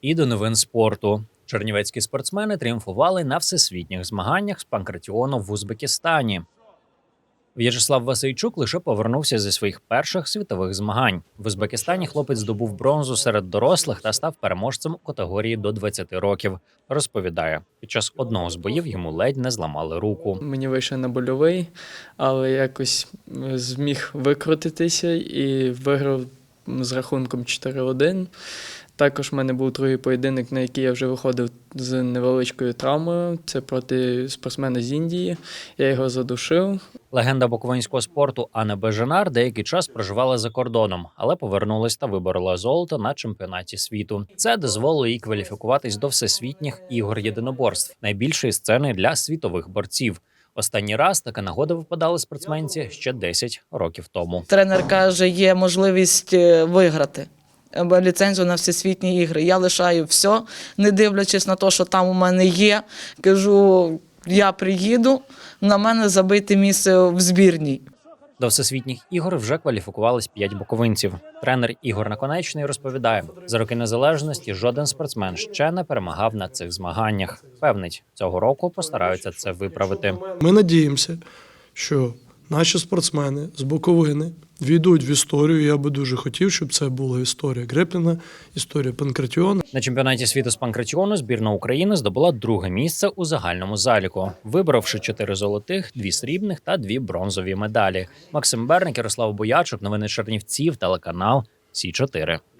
І до новин спорту. Чернівецькі спортсмени тріумфували на всесвітніх змаганнях з панкратіону в Узбекистані. В'ячеслав Васильчук лише повернувся зі своїх перших світових змагань. В Узбекистані хлопець здобув бронзу серед дорослих та став переможцем у категорії до 20 років. Розповідає, під час одного з боїв йому ледь не зламали руку. Мені вийшов на больовий, але якось зміг викрутитися і виграв з рахунком 4-1. Також в мене був другий поєдинок, на який я вже виходив з невеличкою травмою. Це проти спортсмена з Індії. Я його задушив. Легенда буковинського спорту Анна Бежанар деякий час проживала за кордоном, але повернулась та виборола золото на чемпіонаті світу. Це дозволило їй кваліфікуватись до всесвітніх ігор єдиноборств, найбільшої сцени для світових борців. Останній раз така нагода випадала спортсменці ще 10 років тому. Тренер каже, є можливість е, виграти ліцензію на всесвітні ігри. Я лишаю все, не дивлячись на те, що там у мене є. Кажу, я приїду, на мене забити місце в збірній. До всесвітніх ігор вже кваліфікувались п'ять буковинців. Тренер Ігор Наконечний розповідає: за роки незалежності жоден спортсмен ще не перемагав на цих змаганнях. Певнить, цього року постараються це виправити. Ми надіємося, що наші спортсмени з Буковини війдуть в історію. Я би дуже хотів, щоб це була історія Грепліна, історія Панкратіона. На чемпіонаті світу з панкратіону збірна України здобула друге місце у загальному заліку, виборовши чотири золотих, дві срібних та дві бронзові медалі. Максим Берник, Ярослав Боячук, новини Чернівців, телеканал Сі 4